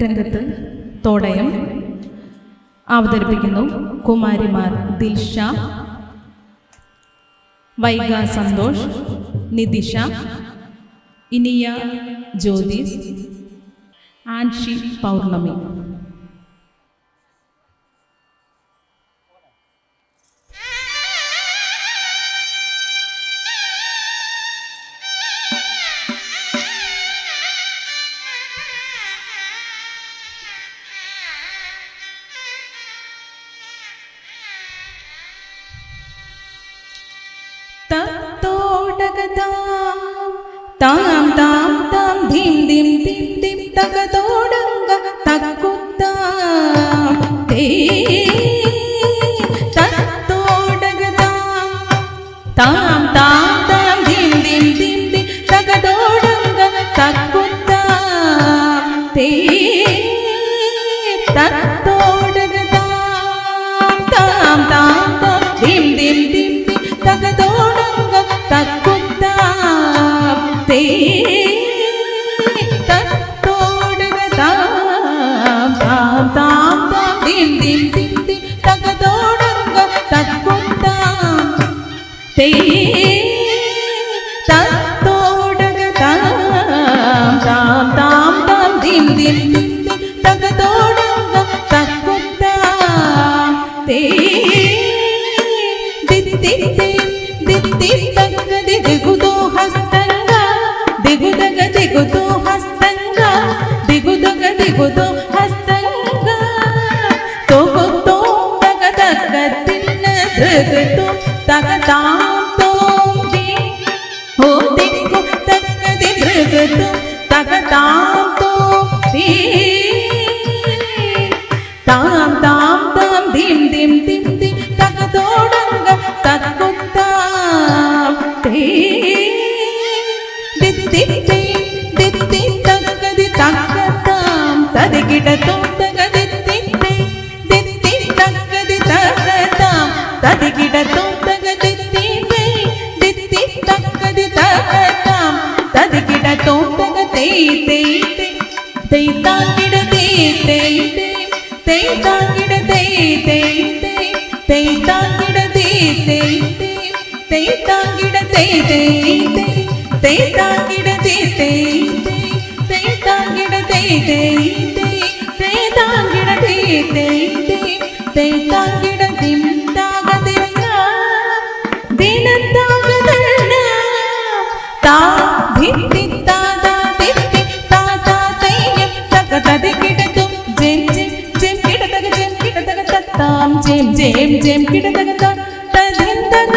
രംഗത്ത് തോടയം അവതരിപ്പിക്കുന്നു കുമാരിമാർ ദിൽഷ വൈഗ സന്തോഷ് നിതിഷ ഇനിയ ജ്യോതിസ് ആൻഷി പൗർണമി. താം താം താം ധിം ധിം ധിം ധിം തകതോടങ്ക തക്കുത്താം. തേ താം. താം ധിം ധിം ധിം ധിം തകതോടങ്ക തക്കുത്താം. തത്തോടകതാം താം. താം താം ധിം ധിം ധിം ധിം തകതോടങ്ക దిగుతూ హస్తంగా. దిగుదగ దిగుతూ హస్తంగా. దిగుదగ దిగుతూ హస్తంగా. తోకొత్తోందగ తగ్గ తిన్న தாம் தாம் தாம் திம் திம் திம் திம் தகதோடங்க தக்குத்தாம் தித்தி தக்கதி தக்கத்தாம் ததிகிட தோந்தகதி தித்தை தித்தி தக்கதி தக்கத்தாம் ததிகிட தோந்தகதி தீங்கை தித்தி தக்கதி தக்கத்தாம் ததிகிட தோந்தக தெய் தெய் தெய் தாக்கிட தீத்தை தேய்த்தாங்கிட தேய் தேய் தேய்த்தாங்கிட தேய் தேய் தேய்த்தாங்கிட தேய் தேய் தேய்த்தாங்கிட தேய் தேய் தேய்த்தாங்கிட தேய் தேய் தேய்த்தாங்கிட தேய் தேய் தேய்த்தாங்கிட திம்தாக தின்னா தினத்தாக தன்னா தா ಜೇಮ್ ಜೇಮ್ ಜೇಮ್ ಕಿಡದಗಂತ ತದಿಂದನ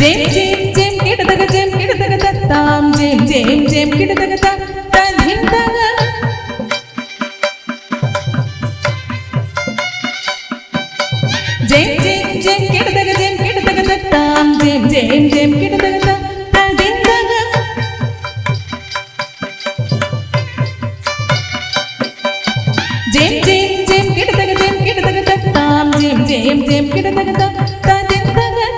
ಜೇಮ್ ಜೇಮ್ ಜೇಮ್ ಕಿಡದಗ ಜೇಮ್ ಕಿಡದಗ ತಾಮ್ ಜೇಮ್ ಜೇಮ್ ಜೇಮ್ ಕಿಡದಗ ತದಿಂದನ ಜೇಮ್ ಜೇಮ್ ಜೇಮ್ ಕಿಡದಗ ಜೇಮ್ ಕಿಡದಗ ತಾಮ್ ಜೇಮ್ ಜೇಮ್ ಜೇಮ್ ಕಿಡದಗ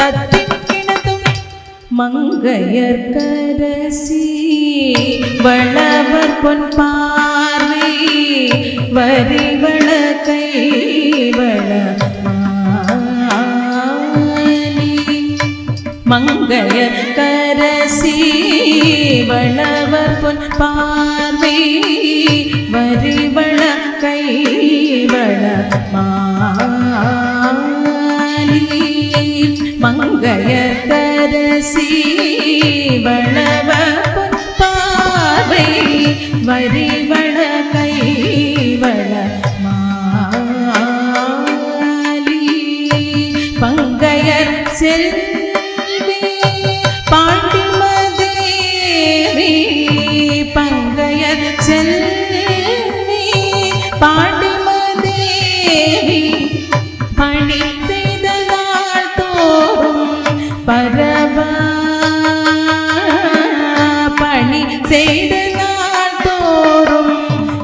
தத்தின் கிணத்தும் மங்கையர்கரசி வளவர் பொன் பார்வை வரி வழக்கை வள மங்கையர்கரசி வளவர் பொன் பார்வை வரி வழக்கை வள மா மங்கைய தரசி வள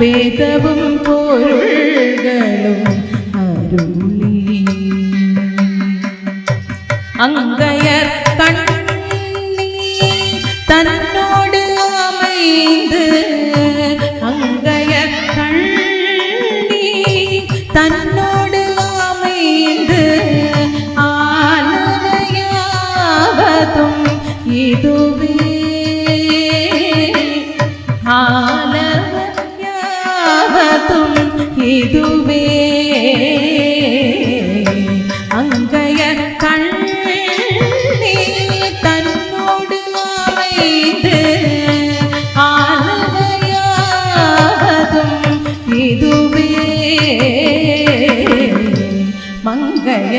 பூதநாயகனாய் வேதவும் பொருள்களும் அருளி. அங்கையர் கண்ணி தன்னோடு அமைந்து அங்கையர் கண்ணி தன்னோடு அமைந்து ஆலவையாவதும் இதுவே அங்கைய கண்ணி தன்னோடு அமைந்து ஆலவையாவதும் இதுவே. மங்கைய